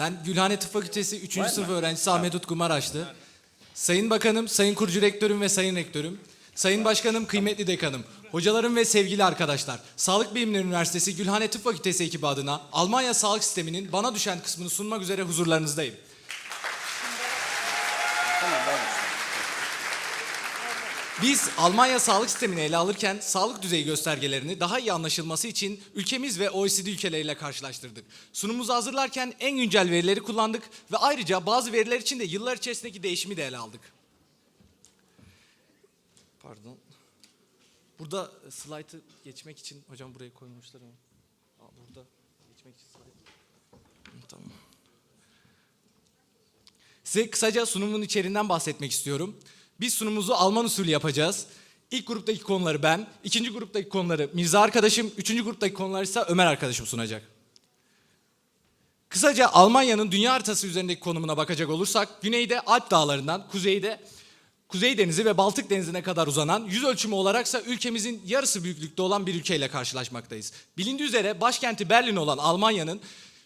Ben Gülhane Tıp Fakültesi 3. sınıf öğrencisi Ahmet Utku Maraşlı. Sayın Bakanım, Sayın Kurucu Rektörüm ve Sayın Rektörüm, Sayın Başkanım, kıymetli dekanım, hocalarım ve sevgili arkadaşlar, Sağlık Bilimleri Üniversitesi Gülhane Tıp Fakültesi ekibi adına Almanya sağlık sisteminin bana düşen kısmını sunmak üzere huzurlarınızdayım. Biz Almanya sağlık sistemini ele alırken sağlık düzeyi göstergelerini daha iyi anlaşılması için ülkemiz ve OECD ülkeleriyle karşılaştırdık. Sunumumuzu hazırlarken en güncel verileri kullandık ve ayrıca bazı veriler için de yıllar içerisindeki değişimi de ele aldık. Pardon. Burada slaytı geçmek için hocam buraya koymuşlar ama. Aa, burada geçmek için. Hı, Tamam. Size kısaca sunumun içeriğinden bahsetmek istiyorum. Biz sunumumuzu Alman usulü yapacağız. İlk gruptaki konuları ben, ikinci gruptaki konuları Mirza arkadaşım, üçüncü gruptaki konuları ise Ömer arkadaşım sunacak. Kısaca Almanya'nın dünya haritası üzerindeki konumuna bakacak olursak, güneyde Alp dağlarından, kuzeyde Kuzey Denizi ve Baltık Denizi'ne kadar uzanan, yüz ölçümü olaraksa ülkemizin yarısı büyüklükte olan bir ülkeyle karşılaşmaktayız. Bilindiği üzere başkenti Berlin olan Almanya'nın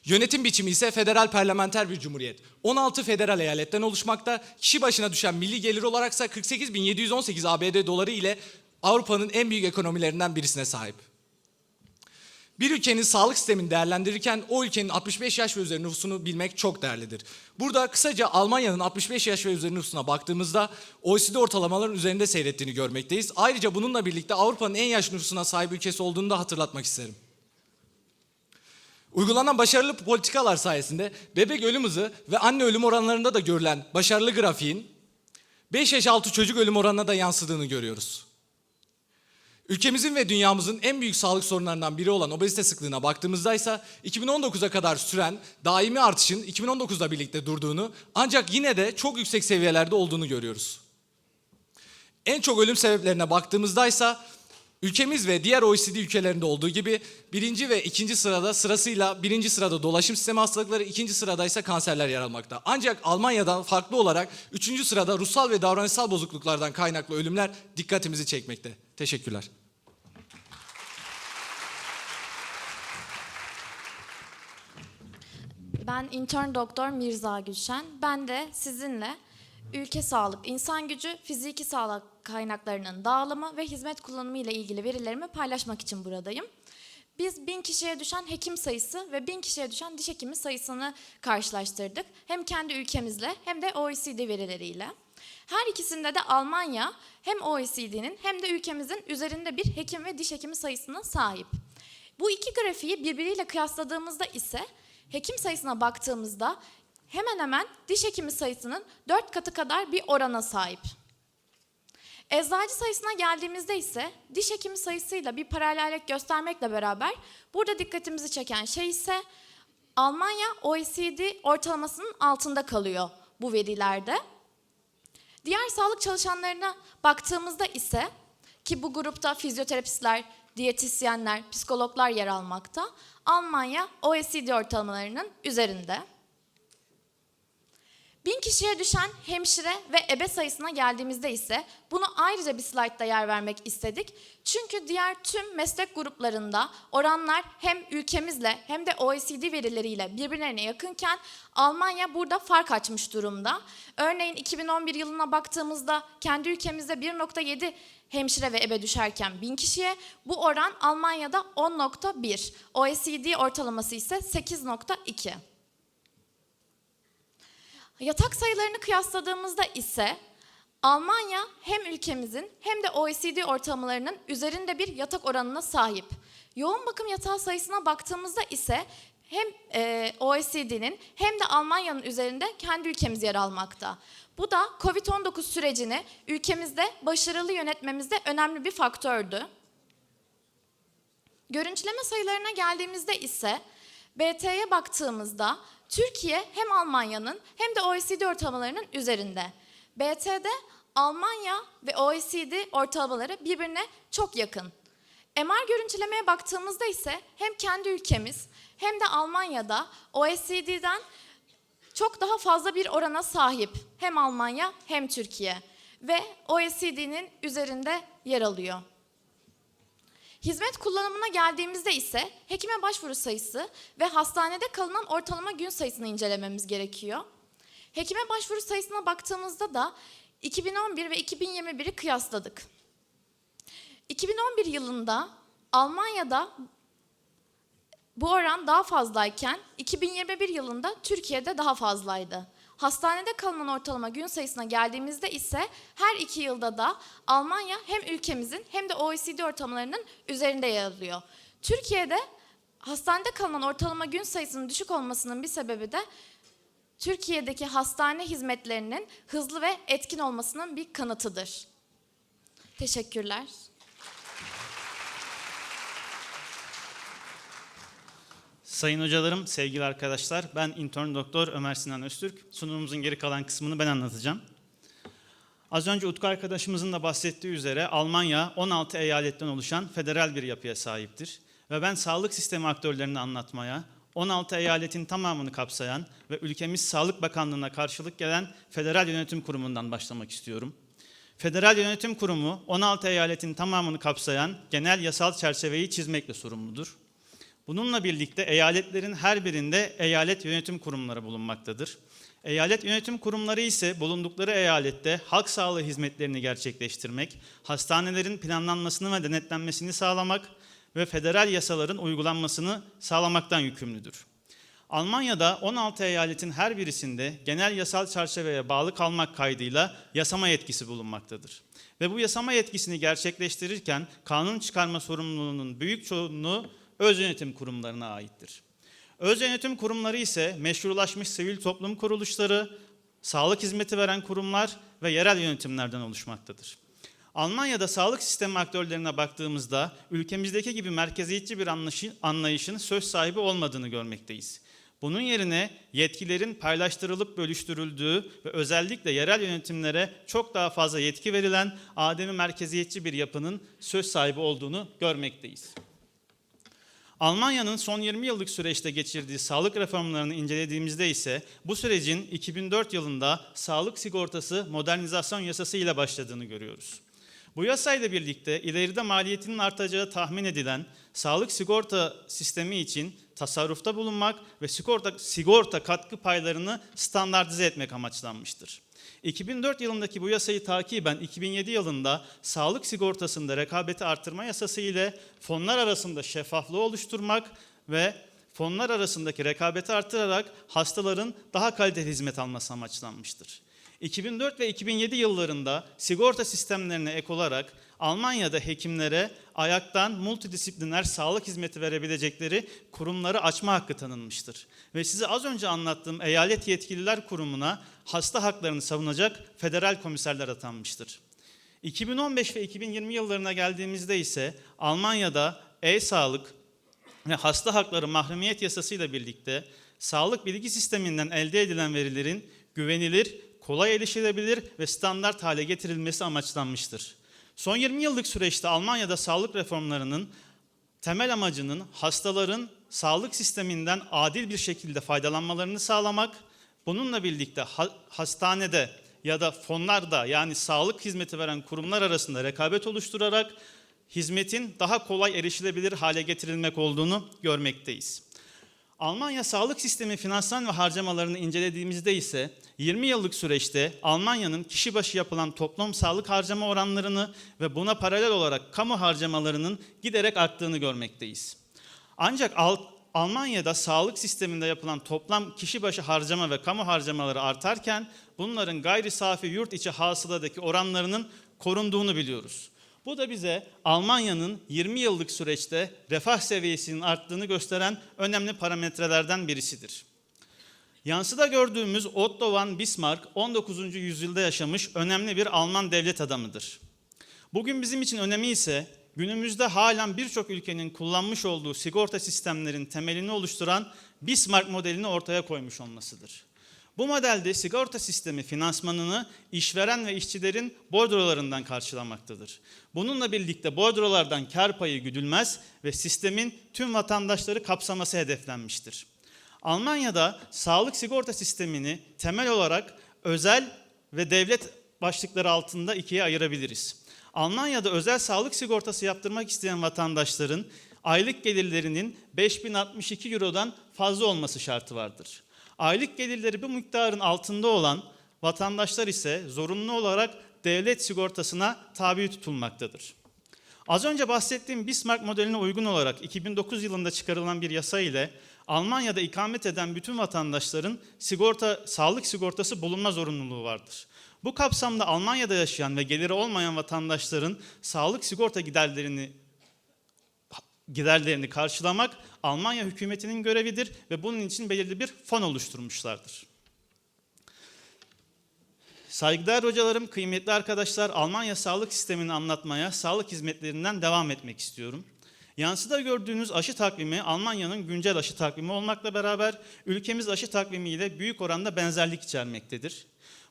Yönetim biçimi ise federal parlamenter bir cumhuriyet. 16 federal eyaletten oluşmakta. Kişi başına düşen milli gelir olaraksa 48.718 ABD doları ile Avrupa'nın en büyük ekonomilerinden birisine sahip. Bir ülkenin sağlık sistemini değerlendirirken o ülkenin 65 yaş ve üzeri nüfusunu bilmek çok değerlidir. Burada kısaca Almanya'nın 65 yaş ve üzeri nüfusuna baktığımızda OECD ortalamaların üzerinde seyrettiğini görmekteyiz. Ayrıca bununla birlikte Avrupa'nın en yaş nüfusuna sahip ülkesi olduğunu da hatırlatmak isterim. Uygulanan başarılı politikalar sayesinde bebek ölüm hızı ve anne ölüm oranlarında da görülen başarılı grafiğin 5 yaş altı çocuk ölüm oranına da yansıdığını görüyoruz. Ülkemizin ve dünyamızın en büyük sağlık sorunlarından biri olan obezite sıklığına baktığımızda ise 2019'a kadar süren daimi artışın 2019'da birlikte durduğunu ancak yine de çok yüksek seviyelerde olduğunu görüyoruz. En çok ölüm sebeplerine baktığımızda ise ülkemiz ve diğer OECD ülkelerinde olduğu gibi birinci ve ikinci sırada sırasıyla birinci sırada dolaşım sistemi hastalıkları, ikinci sırada ise kanserler yer almakta. Ancak Almanya'dan farklı olarak üçüncü sırada ruhsal ve davranışsal bozukluklardan kaynaklı ölümler dikkatimizi çekmekte. Teşekkürler. Ben intern doktor Mirza Gülşen. Ben de sizinle ülke sağlık, insan gücü, fiziki sağlık kaynaklarının dağılımı ve hizmet kullanımı ile ilgili verilerimi paylaşmak için buradayım. Biz bin kişiye düşen hekim sayısı ve bin kişiye düşen diş hekimi sayısını karşılaştırdık. Hem kendi ülkemizle hem de OECD verileriyle. Her ikisinde de Almanya hem OECD'nin hem de ülkemizin üzerinde bir hekim ve diş hekimi sayısına sahip. Bu iki grafiği birbiriyle kıyasladığımızda ise hekim sayısına baktığımızda hemen hemen diş hekimi sayısının 4 katı kadar bir orana sahip. Eczacı sayısına geldiğimizde ise diş hekimi sayısıyla bir paralellik göstermekle beraber burada dikkatimizi çeken şey ise Almanya OECD ortalamasının altında kalıyor bu verilerde. Diğer sağlık çalışanlarına baktığımızda ise ki bu grupta fizyoterapistler, diyetisyenler, psikologlar yer almakta. Almanya OECD ortalamalarının üzerinde. Bin kişiye düşen hemşire ve ebe sayısına geldiğimizde ise bunu ayrıca bir slaytta yer vermek istedik. Çünkü diğer tüm meslek gruplarında oranlar hem ülkemizle hem de OECD verileriyle birbirlerine yakınken Almanya burada fark açmış durumda. Örneğin 2011 yılına baktığımızda kendi ülkemizde 1.7 hemşire ve ebe düşerken 1000 kişiye bu oran Almanya'da 10.1. OECD ortalaması ise 8.2. Yatak sayılarını kıyasladığımızda ise Almanya hem ülkemizin hem de OECD ortalamalarının üzerinde bir yatak oranına sahip. Yoğun bakım yatağı sayısına baktığımızda ise hem e, OECD'nin hem de Almanya'nın üzerinde kendi ülkemiz yer almakta. Bu da COVID-19 sürecini ülkemizde başarılı yönetmemizde önemli bir faktördü. Görüntüleme sayılarına geldiğimizde ise BT'ye baktığımızda Türkiye hem Almanya'nın hem de OECD ortalamalarının üzerinde. BT'de Almanya ve OECD ortalamaları birbirine çok yakın. MR görüntülemeye baktığımızda ise hem kendi ülkemiz hem de Almanya'da OECD'den çok daha fazla bir orana sahip hem Almanya hem Türkiye ve OECD'nin üzerinde yer alıyor. Hizmet kullanımına geldiğimizde ise hekime başvuru sayısı ve hastanede kalınan ortalama gün sayısını incelememiz gerekiyor. Hekime başvuru sayısına baktığımızda da 2011 ve 2021'i kıyasladık. 2011 yılında Almanya'da bu oran daha fazlayken 2021 yılında Türkiye'de daha fazlaydı. Hastanede kalınan ortalama gün sayısına geldiğimizde ise her iki yılda da Almanya hem ülkemizin hem de OECD ortamlarının üzerinde yer alıyor. Türkiye'de hastanede kalınan ortalama gün sayısının düşük olmasının bir sebebi de Türkiye'deki hastane hizmetlerinin hızlı ve etkin olmasının bir kanıtıdır. Teşekkürler. Sayın hocalarım, sevgili arkadaşlar, ben intern doktor Ömer Sinan Öztürk. Sunumumuzun geri kalan kısmını ben anlatacağım. Az önce Utku arkadaşımızın da bahsettiği üzere Almanya 16 eyaletten oluşan federal bir yapıya sahiptir. Ve ben sağlık sistemi aktörlerini anlatmaya, 16 eyaletin tamamını kapsayan ve ülkemiz Sağlık Bakanlığı'na karşılık gelen Federal Yönetim Kurumu'ndan başlamak istiyorum. Federal Yönetim Kurumu 16 eyaletin tamamını kapsayan genel yasal çerçeveyi çizmekle sorumludur. Bununla birlikte eyaletlerin her birinde eyalet yönetim kurumları bulunmaktadır. Eyalet yönetim kurumları ise bulundukları eyalette halk sağlığı hizmetlerini gerçekleştirmek, hastanelerin planlanmasını ve denetlenmesini sağlamak ve federal yasaların uygulanmasını sağlamaktan yükümlüdür. Almanya'da 16 eyaletin her birisinde genel yasal çerçeveye bağlı kalmak kaydıyla yasama yetkisi bulunmaktadır. Ve bu yasama yetkisini gerçekleştirirken kanun çıkarma sorumluluğunun büyük çoğunluğu öz yönetim kurumlarına aittir. Öz yönetim kurumları ise meşrulaşmış sivil toplum kuruluşları, sağlık hizmeti veren kurumlar ve yerel yönetimlerden oluşmaktadır. Almanya'da sağlık sistemi aktörlerine baktığımızda ülkemizdeki gibi merkeziyetçi bir anlayışın, söz sahibi olmadığını görmekteyiz. Bunun yerine yetkilerin paylaştırılıp bölüştürüldüğü ve özellikle yerel yönetimlere çok daha fazla yetki verilen ademi merkeziyetçi bir yapının söz sahibi olduğunu görmekteyiz. Almanya'nın son 20 yıllık süreçte geçirdiği sağlık reformlarını incelediğimizde ise bu sürecin 2004 yılında sağlık sigortası modernizasyon yasası ile başladığını görüyoruz. Bu yasayla birlikte ileride maliyetinin artacağı tahmin edilen sağlık sigorta sistemi için tasarrufta bulunmak ve sigorta, sigorta katkı paylarını standartize etmek amaçlanmıştır. 2004 yılındaki bu yasayı takiben 2007 yılında sağlık sigortasında rekabeti artırma yasası ile fonlar arasında şeffaflığı oluşturmak ve fonlar arasındaki rekabeti artırarak hastaların daha kaliteli hizmet alması amaçlanmıştır. 2004 ve 2007 yıllarında sigorta sistemlerine ek olarak Almanya'da hekimlere ayaktan multidisipliner sağlık hizmeti verebilecekleri kurumları açma hakkı tanınmıştır. Ve size az önce anlattığım Eyalet Yetkililer Kurumu'na hasta haklarını savunacak federal komiserler atanmıştır. 2015 ve 2020 yıllarına geldiğimizde ise Almanya'da e-sağlık ve hasta hakları mahremiyet yasasıyla birlikte sağlık bilgi sisteminden elde edilen verilerin güvenilir, kolay erişilebilir ve standart hale getirilmesi amaçlanmıştır. Son 20 yıllık süreçte Almanya'da sağlık reformlarının temel amacının hastaların sağlık sisteminden adil bir şekilde faydalanmalarını sağlamak, bununla birlikte ha- hastanede ya da fonlarda yani sağlık hizmeti veren kurumlar arasında rekabet oluşturarak hizmetin daha kolay erişilebilir hale getirilmek olduğunu görmekteyiz. Almanya sağlık sistemi finansman ve harcamalarını incelediğimizde ise 20 yıllık süreçte Almanya'nın kişi başı yapılan toplam sağlık harcama oranlarını ve buna paralel olarak kamu harcamalarının giderek arttığını görmekteyiz. Ancak Al- Almanya'da sağlık sisteminde yapılan toplam kişi başı harcama ve kamu harcamaları artarken bunların gayri safi yurt içi hasıladaki oranlarının korunduğunu biliyoruz. Bu da bize Almanya'nın 20 yıllık süreçte refah seviyesinin arttığını gösteren önemli parametrelerden birisidir. Yansıda gördüğümüz Otto von Bismarck 19. yüzyılda yaşamış önemli bir Alman devlet adamıdır. Bugün bizim için önemi ise günümüzde halen birçok ülkenin kullanmış olduğu sigorta sistemlerin temelini oluşturan Bismarck modelini ortaya koymuş olmasıdır. Bu modelde sigorta sistemi finansmanını işveren ve işçilerin bordrolarından karşılamaktadır. Bununla birlikte bordrolardan kar payı güdülmez ve sistemin tüm vatandaşları kapsaması hedeflenmiştir. Almanya'da sağlık sigorta sistemini temel olarak özel ve devlet başlıkları altında ikiye ayırabiliriz. Almanya'da özel sağlık sigortası yaptırmak isteyen vatandaşların aylık gelirlerinin 5062 Euro'dan fazla olması şartı vardır. Aylık gelirleri bu miktarın altında olan vatandaşlar ise zorunlu olarak devlet sigortasına tabi tutulmaktadır. Az önce bahsettiğim Bismarck modeline uygun olarak 2009 yılında çıkarılan bir yasa ile Almanya'da ikamet eden bütün vatandaşların sigorta sağlık sigortası bulunma zorunluluğu vardır. Bu kapsamda Almanya'da yaşayan ve geliri olmayan vatandaşların sağlık sigorta giderlerini giderlerini karşılamak Almanya hükümetinin görevidir ve bunun için belirli bir fon oluşturmuşlardır. Saygıdeğer hocalarım, kıymetli arkadaşlar, Almanya sağlık sistemini anlatmaya, sağlık hizmetlerinden devam etmek istiyorum. Yansıda gördüğünüz aşı takvimi Almanya'nın güncel aşı takvimi olmakla beraber ülkemiz aşı takvimiyle büyük oranda benzerlik içermektedir.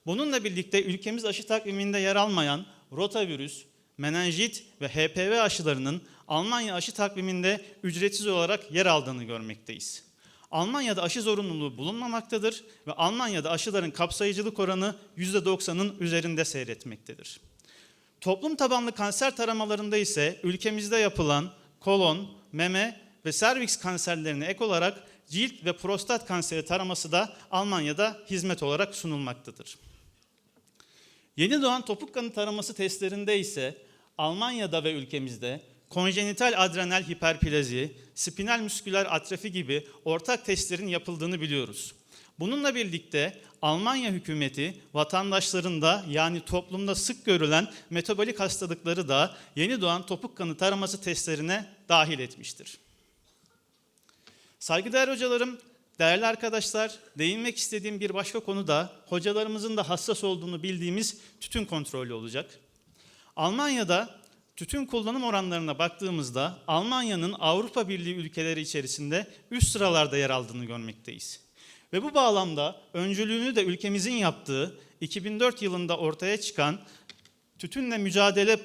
Bununla birlikte ülkemiz aşı takviminde yer almayan rotavirüs, menenjit ve HPV aşılarının Almanya aşı takviminde ücretsiz olarak yer aldığını görmekteyiz. Almanya'da aşı zorunluluğu bulunmamaktadır ve Almanya'da aşıların kapsayıcılık oranı %90'ın üzerinde seyretmektedir. Toplum tabanlı kanser taramalarında ise ülkemizde yapılan kolon, meme ve serviks kanserlerine ek olarak cilt ve prostat kanseri taraması da Almanya'da hizmet olarak sunulmaktadır. Yeni doğan topuk kanı taraması testlerinde ise Almanya'da ve ülkemizde konjenital adrenal hiperplazi, spinal musküler atrofi gibi ortak testlerin yapıldığını biliyoruz. Bununla birlikte Almanya hükümeti vatandaşlarında yani toplumda sık görülen metabolik hastalıkları da yeni doğan topuk kanı taraması testlerine dahil etmiştir. Saygıdeğer hocalarım, değerli arkadaşlar, değinmek istediğim bir başka konu da hocalarımızın da hassas olduğunu bildiğimiz tütün kontrolü olacak. Almanya'da tütün kullanım oranlarına baktığımızda Almanya'nın Avrupa Birliği ülkeleri içerisinde üst sıralarda yer aldığını görmekteyiz. Ve bu bağlamda öncülüğünü de ülkemizin yaptığı 2004 yılında ortaya çıkan tütünle mücadele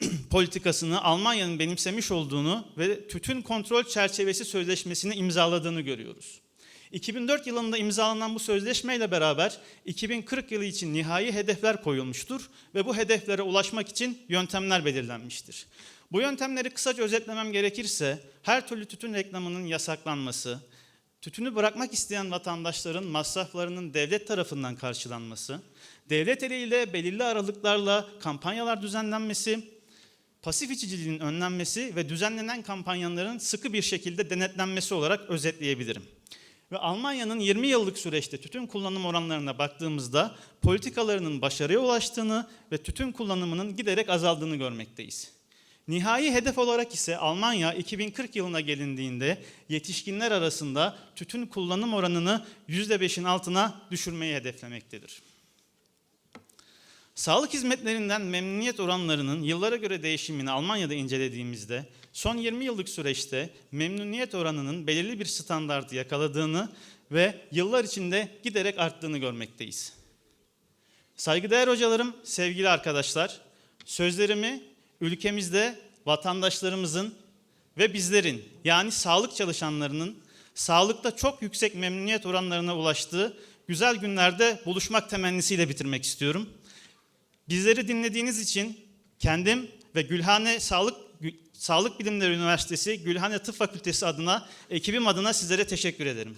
politikasını Almanya'nın benimsemiş olduğunu ve tütün kontrol çerçevesi sözleşmesini imzaladığını görüyoruz. 2004 yılında imzalanan bu sözleşmeyle beraber 2040 yılı için nihai hedefler koyulmuştur ve bu hedeflere ulaşmak için yöntemler belirlenmiştir. Bu yöntemleri kısaca özetlemem gerekirse her türlü tütün reklamının yasaklanması, tütünü bırakmak isteyen vatandaşların masraflarının devlet tarafından karşılanması, devlet eliyle belirli aralıklarla kampanyalar düzenlenmesi, pasif içiciliğin önlenmesi ve düzenlenen kampanyaların sıkı bir şekilde denetlenmesi olarak özetleyebilirim. Ve Almanya'nın 20 yıllık süreçte tütün kullanım oranlarına baktığımızda politikalarının başarıya ulaştığını ve tütün kullanımının giderek azaldığını görmekteyiz. Nihai hedef olarak ise Almanya 2040 yılına gelindiğinde yetişkinler arasında tütün kullanım oranını %5'in altına düşürmeyi hedeflemektedir. Sağlık hizmetlerinden memnuniyet oranlarının yıllara göre değişimini Almanya'da incelediğimizde son 20 yıllık süreçte memnuniyet oranının belirli bir standartı yakaladığını ve yıllar içinde giderek arttığını görmekteyiz. Saygıdeğer hocalarım, sevgili arkadaşlar, sözlerimi ülkemizde vatandaşlarımızın ve bizlerin yani sağlık çalışanlarının sağlıkta çok yüksek memnuniyet oranlarına ulaştığı güzel günlerde buluşmak temennisiyle bitirmek istiyorum. Bizleri dinlediğiniz için kendim ve Gülhane Sağlık Sağlık Bilimleri Üniversitesi Gülhane Tıp Fakültesi adına ekibim adına sizlere teşekkür ederim.